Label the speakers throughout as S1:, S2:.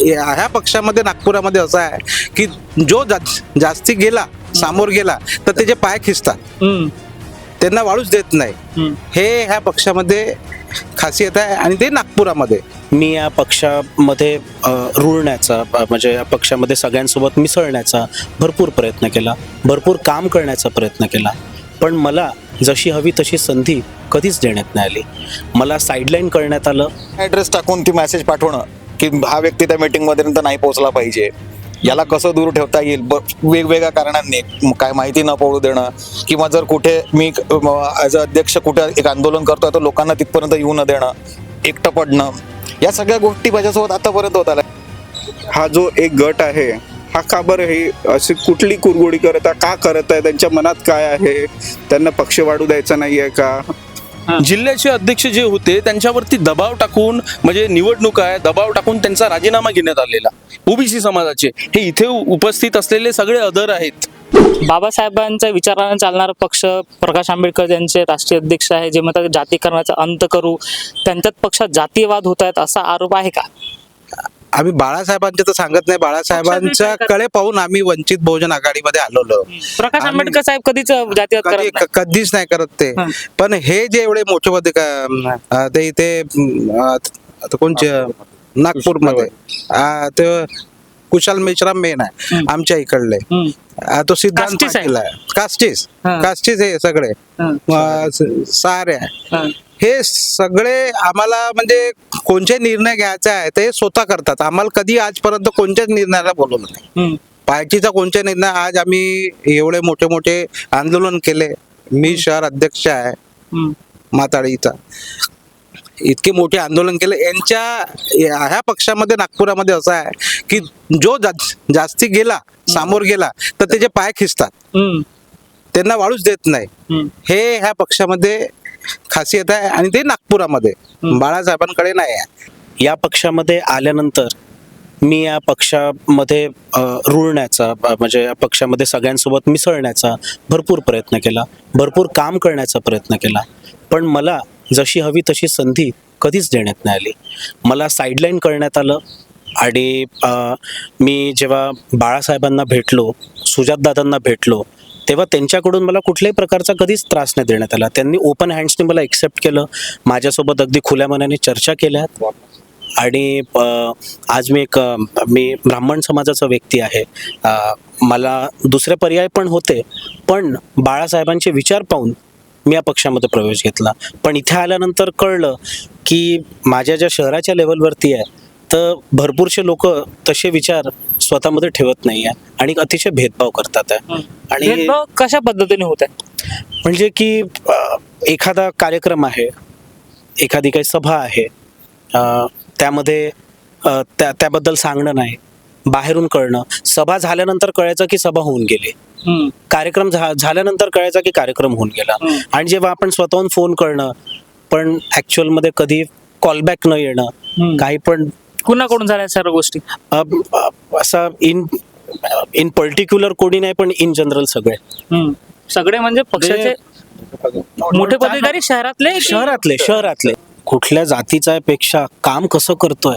S1: या- ह्या पक्षामध्ये नागपुरामध्ये असं आहे की जो जा, जास्ती गेला सामोर गेला तर त्याचे पाय खिचतात त्यांना वाळूच देत नाही. हे ह्या पक्षामध्ये खासियत आहे आणि ते नागपुरामध्ये.
S2: मी या पक्षामध्ये रुळण्याचा म्हणजे या पक्षामध्ये सगळ्यांसोबत मिसळण्याचा भरपूर प्रयत्न केला. भरपूर काम करण्याचा प्रयत्न केला. पण मला जशी हवी तशी संधी कधीच देण्यात नाही आली. मला साईडलाईन करण्यात आलं.
S3: ॲड्रेस टाकून ती मेसेज पाठवणं. की हा व्यक्ती त्या मीटिंगपर्यंत नाही पोहोचला पाहिजे. याला कसं दूर ठेवता येईल? ब वेगवेगळ्या कारणांनी काय माहिती न पडू देणं किंवा जर कुठे मी ॲज अ अध्यक्ष कुठे एक आंदोलन करतोय तर लोकांना तिथपर्यंत येऊ न देणं एकटं पडणं या सगळ्या गोष्टी माझ्यासोबत आतापर्यंत होत आल्या.
S4: हा जो एक गट आहे हा का बरं हे अशी कुठली कुरगुडी करत आहे का करत आहे त्यांच्या मनात काय आहे? त्यांना पक्ष वाढू द्यायचा नाही आहे का?
S5: जिल्ह्याचे अध्यक्ष जे होते त्यांच्यावरती दबाव टाकून म्हणजे निवडणूक आहे दबाव टाकून त्यांचा राजीनामा घेण्यात आलेला. ओबीसी समाजाचे. हे इथे उपस्थित असलेले सगळे अदर आहेत.
S6: बाबासाहेबांच्या विचाराने चालणारा पक्ष प्रकाश आंबेडकर यांचे राष्ट्रीय अध्यक्ष आहे जे म्हणतात जातीकरणाचा अंत करू त्यांच्यात पक्षात जातीयवाद होत आहेत असा आरोप आहे का?
S1: आम्ही बाळासाहेबांचे तर सांगत नाही. बाळासाहेबांच्या? कडे पाहून आम्ही वंचित बहुजन आघाडीमध्ये आलेलो.
S6: प्रकाश आंबेडकर साहेब कधीच.
S1: कधीच नाही करत ते. पण हे जे एवढे मोठे अं, ते इथे कोणचे? नागपूरमध्ये. ते कुशाल मेश्राम मेन आहे. आमच्या इकडले. तो सिद्धांत
S6: कास्टीस
S1: कास्टीस.
S6: हं.
S1: कास्टीस हे सगळे. सारे.
S6: हे
S1: सगळे आम्हाला म्हणजे कोणते निर्णय घ्यायचे आहे ते स्वतः करतात. आम्हाला कधी आजपर्यंत कोणत्याच निर्णयाला बोलवलं नाही. पार्टीचा कोणते निर्णय? आज आम्ही एवढे मोठे मोठे आंदोलन केले. मी शहर अध्यक्ष आहे. माताडीचा इतके मोठे आंदोलन केले. यांच्या या- ह्या पक्षामध्ये नागपुरामध्ये असं आहे की जो जा, जास्ती गेला सामोर गेला तर त्याचे पाय खिचतात त्यांना वाळूच देत नाही. हे ह्या पक्षामध्ये खासियत आहे आणि ते नागपुरामध्ये. बाळासाहेबांकडे नाही आहे.
S2: या पक्षामध्ये आल्यानंतर मी या पक्षामध्ये रुळण्याचा म्हणजे या पक्षामध्ये सगळ्यांसोबत मिसळण्याचा भरपूर प्रयत्न केला. भरपूर काम करण्याचा प्रयत्न केला. पण मला जशी हवी तशी संधी कधीच देण्यात नाही आली. मला साईडलाईन करण्यात आलं आणि मी जेव्हा बाळासाहेबांना भेटलो सुजातदादांना भेटलो तेव्हा त्यांच्याकडून मला कुठल्याही प्रकारचा कधीच त्रास नाही देण्यात आला. त्यांनी ओपन हँड्सने मला एक्सेप्ट केलं. माझ्यासोबत अगदी खुल्या मनाने चर्चा केल्या. आणि आज मी एक मी ब्राह्मण समाजाचा व्यक्ती आहे. मला दुसरे पर्याय पण होते. पण बाळासाहेबांचे विचार पाहून मी या पक्षामध्ये प्रवेश घेतला. पण इथे आल्यानंतर कळलं की माझ्या ज्या शहराच्या लेवलवरती आहे तर भरपूरसे लोक तसे विचार स्वतःमध्ये ठेवत नाही आहे आणि अतिशय भेदभाव करतात आहे. आणि
S6: भेदभाव कशा पद्धतीने होत आहे
S2: म्हणजे की अ, एखादा कार्यक्रम आहे एखादी काही सभा आहे अ, त्यामध्ये अ, त्या त्याबद्दल सांगणं नाही बाहेरून कळणं सभा झाल्यानंतर कळायचं की सभा होऊन गेली.
S6: हम्म,
S2: कार्यक्रम झा झाल्यानंतर कळायचा की कार्यक्रम होऊन गेला.
S6: हम्म.
S2: आणि जेव्हा आपण स्वतःहून फोन करणं पण ॲक्च्युअलमध्ये कधी कॉलबॅक न येणं
S6: हम्म.
S2: काही पण
S6: कुणाकडून झाल्या सर्व गोष्टी?
S2: असा इन इन पर्टिक्युलर कोणी नाही पण इन जनरल सगळे.
S6: सगळे म्हणजे पक्षाचे मोठे पदाधिकारी शहरातले
S2: शहरातले शहरातले. कुठल्या जातीचा पेक्षा काम कसं करतोय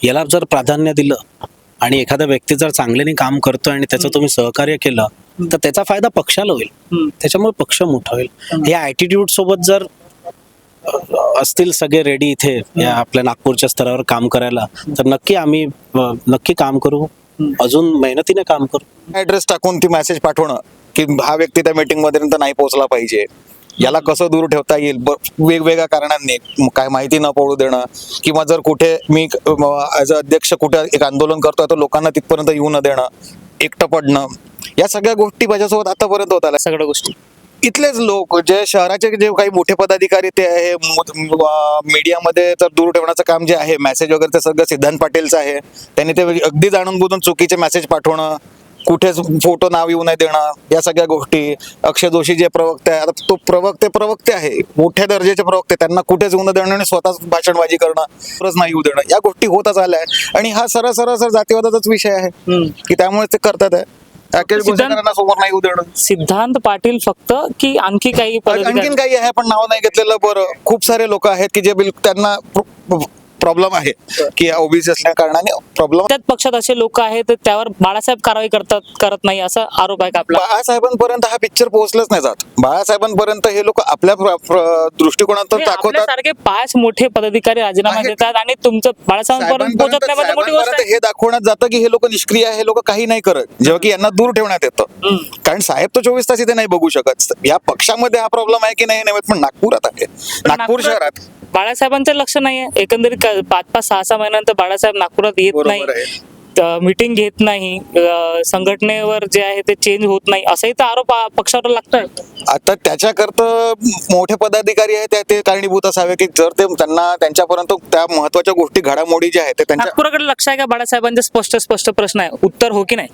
S2: याला जर प्राधान्य दिलं आणि एखादा व्यक्ती जर चांगल्याने काम करतोय आणि त्याचं तुम्ही सहकार्य केलं तर त्याचा फायदा पक्षाला होईल. त्याच्यामुळे पक्ष मोठा होईल. या ॲटिट्यूड सोबत जर असतील सगळे रेडी इथे या आपल्या नागपूरच्या स्तरावर काम करायला तर नक्की आम्ही अ, नक्की काम करू. अजून मेहनतीने काम करू.
S3: ॲड्रेस टाकून ती मेसेज पाठवणं की हा व्यक्ती त्या मीटिंगपर्यंत नाही पोहोचला पाहिजे. याला कसं दूर ठेवता येईल? ब वेगवेगळ्या कारणांनी म- काय माहिती न पडू देणं किंवा जर कुठे मी ॲज अ अध्यक्ष कुठे एक आंदोलन करतोय तर लोकांना तिथपर्यंत येऊ न देणं एकटं पडणं या सगळ्या गोष्टी माझ्यासोबत आतापर्यंत होत आल्या.
S6: सगळ्या गोष्टी.
S3: इथलेच लोक जे शहराचे जे काही मोठे पदाधिकारी ते आहे मीडियामध्ये तर दूर ठेवण्याचं काम जे आहे मेसेज वगैरे ते सगळं सिद्धांत पाटीलचं आहे. त्यांनी ते अगदी जाणून बुजून चुकीचे मेसेज पाठवणं कुठेच फोटो नाव येऊ नये देणं या सगळ्या गोष्टी अक्षय जोशी जे प्रवक्ते आहे आता तो प्रवक्ते प्रवक्ते आहे मोठ्या दर्जाचे प्रवक्ते त्यांना कुठेच येऊ न देणं आणि स्वतःच भाषणबाजी करणं खरंच नाही येऊ देणं या गोष्टी होतच आल्या आहे आणि हा सरळ सरळ सर जातीवादाचाच विषय आहे. की त्यामुळे ते करतात आहे. राकेश
S6: सिद्धांत-
S3: गोसेकरांना समोर नाही येऊ देणं
S6: सिद्धांत पाटील फक्त की आणखी काही पदाधिकारी
S3: आणखीन काही आहे पण नाव नाही घेतलेलं. बरं खूप सारे लोक आहेत की जे बिल त्यांना प्रॉब्लेम आहे की ओबीसी असल्या कारणाने प्रॉब्लेम
S6: त्याच पक्षात असे लोक आहेत तर त्यावर बाळासाहेब कारवाई करतात करत नाही असा आरोप आहे का आपला?
S3: बाळासाहेबांपर्यंत हा पिक्चर पोहोचलाच नाही जात. बाळासाहेबांपर्यंत हे लोक आपल्या दृष्टिकोनातून दाखवतात.
S6: सारखे पाच मोठे पदाधिकारी राजीनामा. देतात आणि तुमचं बाळासाहेबांपर्यंत पोहोचत नाही मोठी गोष्ट.
S3: हे दाखवण्यात जातं की हे लोक निष्क्रिय आहे हे लोक काही नाही करत. जेव्हा की यांना दूर ठेवण्यात येतं. कारण साहेब तो चोवीस तास इथे नाही बघू शकत. या पक्षामध्ये हा प्रॉब्लेम आहे की नाही माहीत, पण नागपुरात आहे. नागपूर शहरात.
S6: बाळासाहेबांचं लक्ष नाहीये एकंदरीत पाच पाच सहा सहा महिन्यानंतर बाळासाहेब नागपुरात येत नाही. मिटिंग घेत नाही. संघटनेवर जे आहे ते चेंज होत नाही. असाही तर आरोप पक्षावर लागतोय.
S3: आता त्याच्याकरता मोठे पदाधिकारी आहेत त्या- ते कारणीभूत असावे की जर ते त्यांना त्यांच्यापर्यंत त्या महत्त्वाच्या गोष्टी घडामोडी ज्या आहेत
S6: नागपुराकडे लक्ष आहे का बाळासाहेबांचे? स्पष्ट स्पष्ट प्रश्न आहे. उत्तर हो की नाही?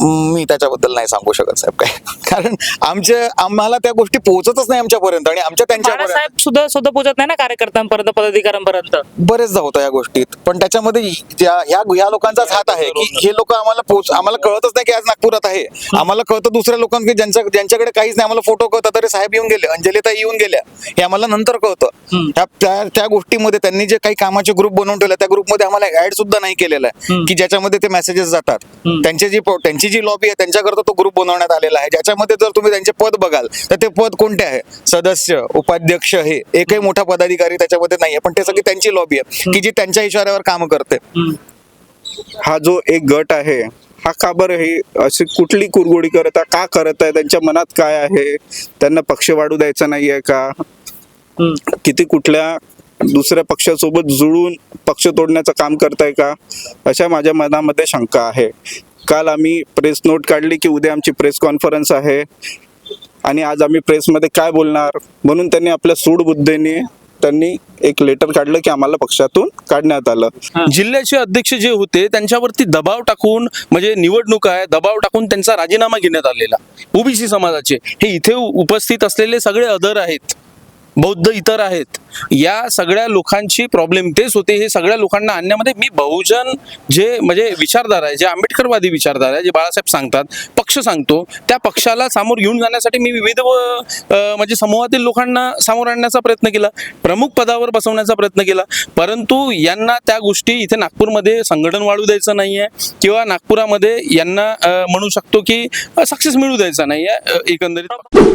S3: मी त्याच्याबद्दल नाही सांगू शकत साहेब काय कारण आमचे आम्हाला त्या गोष्टी पोहोचतच नाही आमच्यापर्यंत आणि आमच्या
S6: बाळासाहेब सुद्धा सुद्धा पोहोचत नाही ना कार्यकर्त्यांपर्यंत पदाधिकाऱ्यांपर्यंत?
S3: बरेचदा होतं या गोष्टीत पण त्याच्यामध्ये ज्या ह्या ह्या लोकांचाच हात आहे की हे लोक आम्हाला पोच आम्हाला कळतच नाही की आज नागपुरात आहे. आम्हाला कळतं दुसऱ्या लोकांना की ज्यांच्या ज्यांच्याकडे काहीच नाही आम्हाला फोटो कळतात तरी साहेब येऊन गेले अंजलीताई येऊन गेल्या. हे आम्हाला नंतर कळतं. त्या त्या त्या गोष्टीमध्ये त्यांनी जे काही कामाचे ग्रुप बनवून ठेवले त्या ग्रुपमध्ये आम्हाला ऍड सुद्धा नाही केलेला आहे. की ज्याच्यामध्ये ते मेसेजेस जातात. त्यांची जी प- त्यांची जी लॉबी आहे त्यांच्याकरता तो ग्रुप बनवण्यात आलेला आहे. ज्याच्यामध्ये जर तुम्ही त्यांचे पद बघाल तर ते पद कोणते आहे? सदस्य उपाध्यक्ष हे एकही मोठा पदाधिकारी त्याच्यामध्ये नाहीये. पण ते सगळी त्यांची लॉबी आहे की जी त्यांच्या इशाऱ्यावर काम करते.
S4: हा जो एक गट आहे हा का बरं हे अशी कुठली कुरगुडी करत आहे? का करत आहे? त्यांच्या मनात काय आहे? त्यांना पक्ष वाढू द्यायचा नाहीये का? किती कुठल्या दुसऱ्या पक्षासोबत जुळून पक्ष तोडण्याचं काम करताय का? अशा माझ्या मनामध्ये शंका आहे. काल आम्ही प्रेस नोट काढली की उद्या आमची प्रेस कॉन्फरन्स आहे. आणि आज आम्ही प्रेसमध्ये काय बोलणार? म्हणून त्यांनी आपल्या सूडबुद्धीने त्यांनी एक लेटर काढलं की आम्हाला पक्षातून काढण्यात आलं.
S5: जिल्ह्याचे अध्यक्ष जे होते त्यांच्यावरती दबाव टाकून म्हणजे निवडणूक आहे दबाव टाकून त्यांचा राजीनामा घेण्यात आलेला. ओबीसी समाजाचे. हे इथे उपस्थित असलेले सगळे अदर आहेत. बौद्ध इतर आहेत या सगळ्या लोकांची प्रॉब्लेम तेच होते. हे सगळ्या लोकांना आणण्यामध्ये मी बहुजन जे म्हणजे विचारधारा आहे जे आंबेडकरवादी विचारधारा आहे जे बाळासाहेब सांगतात पक्ष सांगतो त्या पक्षाला सामोर घेऊन जाण्यासाठी मी विविध म्हणजे समूहातील लोकांना समोर आणण्याचा प्रयत्न केला प्रमुख पदावर बसवण्याचा प्रयत्न केला. परंतु यांना त्या गोष्टी इथे नागपूरमध्ये संघटन वाढू द्यायचं नाही आहे किंवा नागपुरामध्ये यांना म्हणू शकतो की सक्सेस मिळू द्यायचा नाही आहे एकंदरीत.